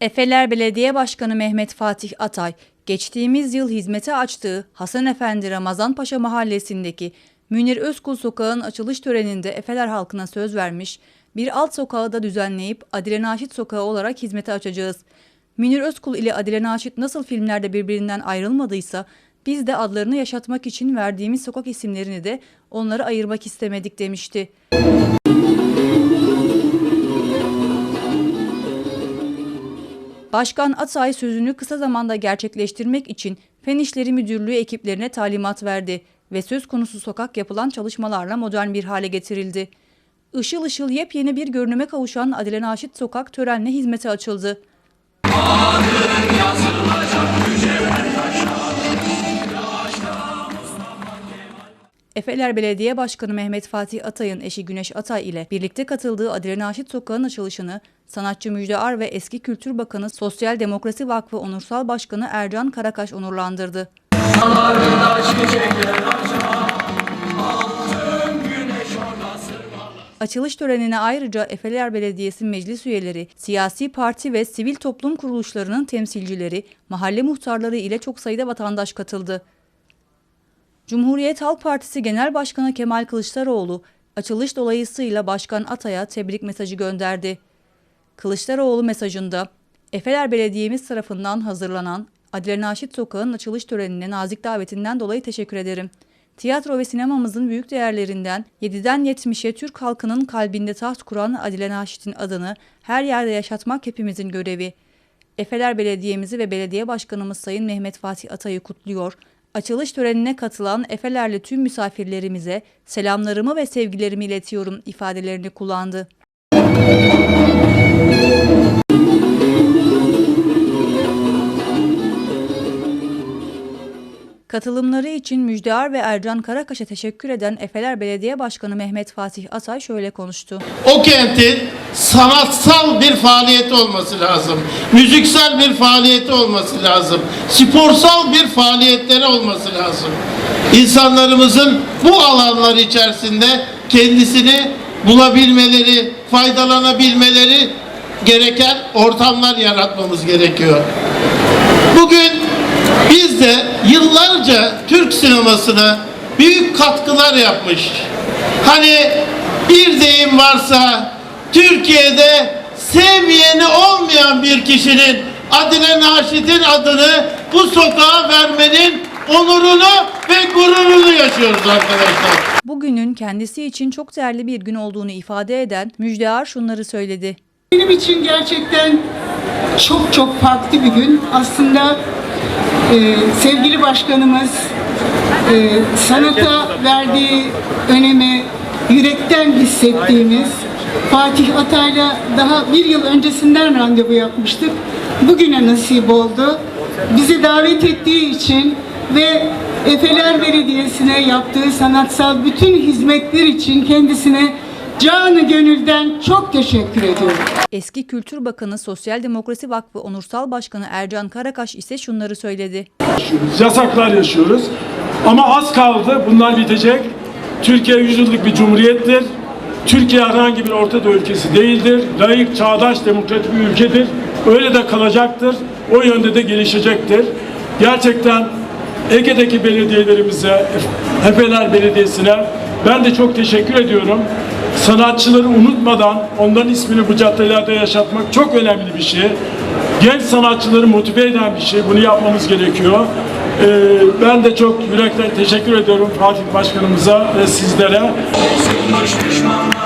Efeler Belediye Başkanı Mehmet Fatih Atay, geçtiğimiz yıl hizmete açtığı Hasan Efendi Ramazan Paşa Mahallesi'ndeki Münir Özkul Sokağı'nın açılış töreninde Efeler halkına söz vermiş, bir alt sokağı da düzenleyip Adile Naşit Sokağı olarak hizmete açacağız. Münir Özkul ile Adile Naşit nasıl filmlerde birbirinden ayrılmadıysa, biz de adlarını yaşatmak için verdiğimiz sokak isimlerini de onları ayırmak istemedik demişti. Başkan Atay sözünü kısa zamanda gerçekleştirmek için Fen İşleri Müdürlüğü ekiplerine talimat verdi ve söz konusu sokak yapılan çalışmalarla modern bir hale getirildi. Işıl ışıl yepyeni bir görünüme kavuşan Adile Naşit Sokak törenle hizmete açıldı. Efeler Belediye Başkanı Mehmet Fatih Atay'ın eşi Güneş Atay ile birlikte katıldığı Adile Naşit Sokağı'nın açılışını sanatçı Müjde Ar ve eski Kültür Bakanı Sosyal Demokrasi Vakfı Onursal Başkanı Ercan Karakaş onurlandırdı. Açılış törenine ayrıca Efeler Belediyesi meclis üyeleri, siyasi parti ve sivil toplum kuruluşlarının temsilcileri, mahalle muhtarları ile çok sayıda vatandaş katıldı. Cumhuriyet Halk Partisi Genel Başkanı Kemal Kılıçdaroğlu, açılış dolayısıyla Başkan Atay'a tebrik mesajı gönderdi. Kılıçdaroğlu mesajında, Efeler Belediye'miz tarafından hazırlanan Adile Naşit Sokağı'nın açılış törenine nazik davetinden dolayı teşekkür ederim. Tiyatro ve sinemamızın büyük değerlerinden 7'den 70'e Türk halkının kalbinde taht kuran Adile Naşit'in adını her yerde yaşatmak hepimizin görevi. Efeler Belediye'mizi ve belediye başkanımız Sayın Mehmet Fatih Atay'ı kutluyor. Açılış törenine katılan Efelerli tüm misafirlerimize selamlarımı ve sevgilerimi iletiyorum ifadelerini kullandı. Katılımları için Müjdear ve Ercan Karakaş'a teşekkür eden Efeler Belediye Başkanı Mehmet Fatih Atay şöyle konuştu. o kentin sanatsal bir faaliyeti olması lazım. Müziksel bir faaliyeti olması lazım. Sporsal bir faaliyetleri olması lazım. İnsanlarımızın bu alanlar içerisinde kendisini bulabilmeleri, faydalanabilmeleri gereken ortamlar yaratmamız gerekiyor. Bugün biz de yıllarca Türk sinemasına büyük katkılar yapmış. Hani bir deyim varsa Türkiye'de sevmeyeni olmayan bir kişinin Adile Naşit'in adını bu sokağa vermenin onurunu ve gururunu yaşıyoruz arkadaşlar. Bugünün kendisi için çok değerli bir gün olduğunu ifade eden Müjdear şunları söyledi. Benim için gerçekten çok çok farklı bir gün. Aslında e, sevgili başkanımız e, sanata verdiği önemi yürekten hissettiğimiz Fatih Atay'la daha bir yıl öncesinden randevu yapmıştık. Bugüne nasip oldu. Bizi davet ettiği için ve Efeler Belediyesi'ne yaptığı sanatsal bütün hizmetler için kendisine canı gönülden çok teşekkür ediyorum. Eski Kültür Bakanı Sosyal Demokrasi Vakfı Onursal Başkanı Ercan Karakaş ise şunları söyledi. yasaklar yaşıyoruz. Ama az kaldı, bunlar bitecek. Türkiye yüzyıllık bir cumhuriyettir. Türkiye herhangi bir Orta Doğu ülkesi değildir. Layık, çağdaş, demokratik bir ülkedir. Öyle de kalacaktır. O yönde de gelişecektir. Gerçekten Ege'deki belediyelerimize, Hepeler Belediyesi'ne ben de çok teşekkür ediyorum. Sanatçıları unutmadan onların ismini bu caddelerde yaşatmak çok önemli bir şey. Genç sanatçıları motive eden bir şey. Bunu yapmamız gerekiyor. Ee, ben de çok yürekten teşekkür ediyorum Fatih Başkanımıza ve sizlere. Yine